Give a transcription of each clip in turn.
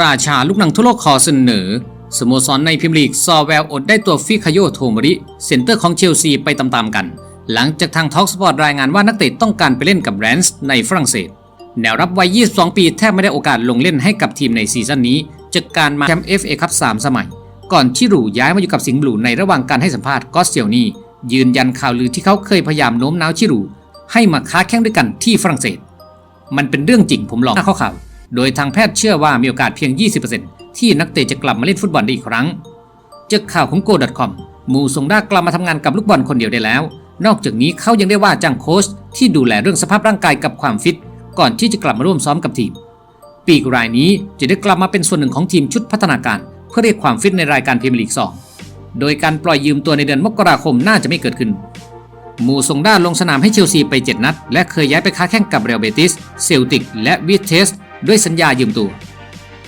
ราชาลูกหนังทั่วโลกขอเสนอ สโมสรในพรีเมียร์ลีก ซอแววอดได้ตัวฟิคาโยโทมริ เซนเตอร์ของเชลซีไปตามๆกัน หลังจากทางท็อกสปอร์ตรายงานว่านักเตะต้องการไปเล่นกับแรนส์ในฝรั่งเศส แนวรับวัย 22 ปีแทบไม่ได้โอกาสลงเล่นให้กับทีมในซีซั่นนี้จากการมาแชมป์ FA คัพ3สมัย ก่อนที่หรูย้ายมาอยู่กับสิงห์บลูในระหว่างการให้สัมภาษณ์ก็สเซียนียืนยันข่าวลือที่เขาเคยพยายามโน้มน้าวชิรูให้มาค้าแข่งด้วยกันที่ฝรั่งเศส มันเป็นเรื่องจริงผมลองหน้าข้าข่าว โดยทางแพทย์เชื่อว่ามีโอกาสเพียง 20%ที่นักเตะจะกลับมาเล่นฟุตบอลได้อีกครั้งจากข่าวของ Go.com มูซงด้ากลับมาทำงานกับลูกบอลคนเดียวได้แล้ว นอกจากนี้เขายังได้ว่าจ้างโค้ชที่ดูแลเรื่องสภาพร่างกายกับความฟิต ก่อนที่จะกลับมาร่วมซ้อมกับทีม ปีกรายนี้จะได้กลับมาเป็นส่วนหนึ่งของทีมชุดพัฒนาการ เพื่อเรียกความฟิตในรายการพรีเมียร์ลีก 2 โดยการปล่อยยืมตัวในเดือนมกราคมน่าจะไม่เกิดขึ้น มูซงด้าลงสนามให้เชลซีไป 7 นัด และเคยย้ายไปค้าแข่งกับเรอัลเบติสเซลติกและวิเทส ด้วยสัญญายืมตัว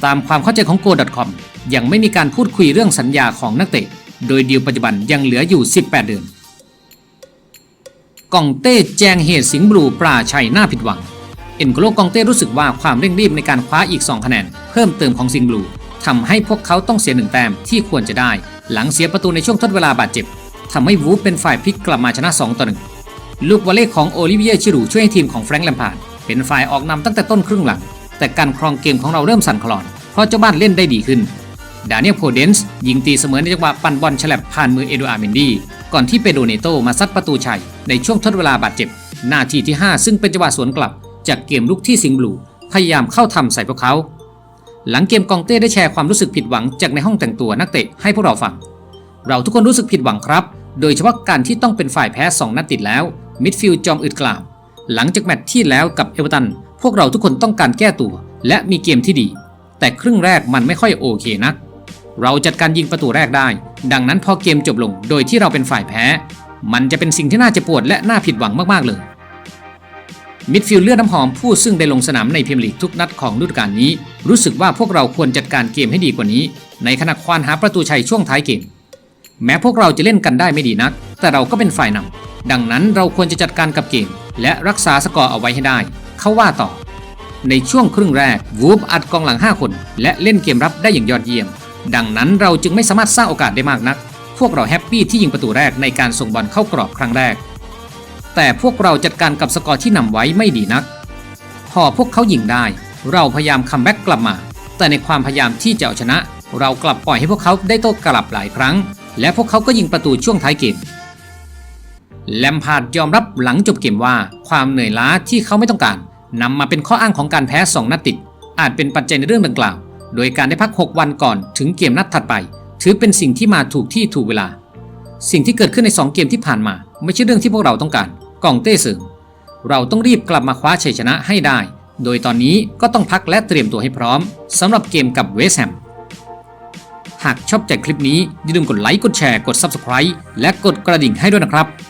ตามความเข้าใจของ Go.com ยังไม่มีการพูดคุยเรื่องสัญญาของนักเตะ โดยดีลปัจจุบันยังเหลืออยู่ 18 เดือนกองเต้แจงเหตุสิงห์บลูปราชัยน่าผิดหวัง เอ็นโกโลกองเต้รู้สึกว่าความเร่งรีบในการคว้าอีก 2 คะแนน เพิ่มเติมของสิงห์บลูทำให้พวกเขาต้องเสียหนึ่งแต้มที่ควรจะได้ หลังเสียประตูในช่วงทดเวลาบาดเจ็บทำให้วูฟเป็นฝ่ายพลิกกลับมาชนะ2ต่อ1ลูกวอลเล่ของโอลิเวียชิรูช่วยให้ทีมของแฟรงค์แลมพาร์ดเป็นฝ่ายออกนำตั้งแต่ต้นครึ่งหลัง แต่การครองเกมของเราเริ่มสั่นคลอน เพราะเจ้าบ้านเล่นได้ดีขึ้น ดานิเอลโพเดนส์ยิงตีเสมอในจังหวะปั่นบอลฉลับผ่านมือเอโดอาร์เมนดี ก่อนที่เปโดเนโตมาซัดประตูชัย ในช่วงทดเวลาบาดเจ็บ นาทีที่ 5 ซึ่งเป็นจังหวะสวนกลับ จากเกมลุกที่สิงบลูพยายามเข้าทำใส่พวกเขา หลังเกมกองเต้ได้แชร์ความรู้สึกผิดหวังจากในห้องแต่งตัวนักเตะให้พวกเราฟัง เราทุกคนรู้สึกผิดหวังครับ โดยเฉพาะการที่ต้องเป็นฝ่ายแพ้ 2 นัดติดแล้ว มิดฟิลด์จอมอึดกล่าว หลังจากแมตช์ที่แล้วกับเอเวอร์ตัน พวกเราทุกคนต้องการแก้ตัวและมีเกมที่ดี แต่ครึ่งแรกมันไม่ค่อยโอเคนัก เราจัดการยิงประตูแรกได้ ดังนั้นพอเกมจบลงโดยที่เราเป็นฝ่ายแพ้ มันจะเป็นสิ่งที่น่าจะปวดและน่าผิดหวังมากๆเลย มิดฟิลด์เลือดน้ำหอมผู้ซึ่งได้ลงสนามในพรีเมียร์ลีกทุกนัดของฤดูกาลนี้ รู้สึกว่าพวกเราควรจัดการเกมให้ดีกว่านี้ ในขณะควานหาประตูชัยช่วงท้ายเกม แม้พวกเราจะเล่นกันได้ไม่ดีนัก แต่เราก็เป็นฝ่ายนำดังนั้นเราควรจะจัดการกับเกมและรักษาสกอร์เอาไว้ให้ได้ เขาว่าต่อ ในช่วงครึ่งแรกวูฟอัดกองหลัง 5 คน และเล่นเกมรับได้อย่างยอดเยี่ยม ดังนั้นเราจึงไม่สามารถสร้างโอกาสได้มากนัก พวกเราแฮปปี้ที่ยิงประตูแรกในการส่งบอลเข้ากรอบครั้งแรก แต่พวกเราจัดการกับสกอร์ที่นำไว้ไม่ดีนัก พอพวกเขายิงได้ เราพยายามคัมแบ็กกลับมา แต่ในความพยายามที่จะเอาชนะ เรากลับปล่อยให้พวกเขาได้โต้กลับหลายครั้ง และพวกเขาก็ยิงประตูช่วงท้ายเกมแลมพาร์ดยอมรับหลังจบเกมว่าความเหนื่อยล้าที่เขาไม่ต้องการ นำมาเป็นข้ออ้างของการแพ้2นัดติด อาจเป็นปัจจัยในเรื่องดังกล่าว โดยการได้พัก 6 วันก่อนถึงเกมนัดถัดไป ถือเป็นสิ่งที่มาถูกที่ถูกเวลา สิ่งที่เกิดขึ้นใน 2 เกมที่ผ่านมา ไม่ใช่เรื่องที่พวกเราต้องการกองเต้เสริมเราต้องรีบกลับมาคว้าชัยชนะให้ได้ โดยตอนนี้ก็ต้องพักและเตรียมตัวให้พร้อมสำหรับเกมกับเวสแฮมหากชอบใจคลิปนี้อย่าลืมกดไลค์กดแชร์กด Subscribe และกดกระดิ่งให้ด้วยนะครับ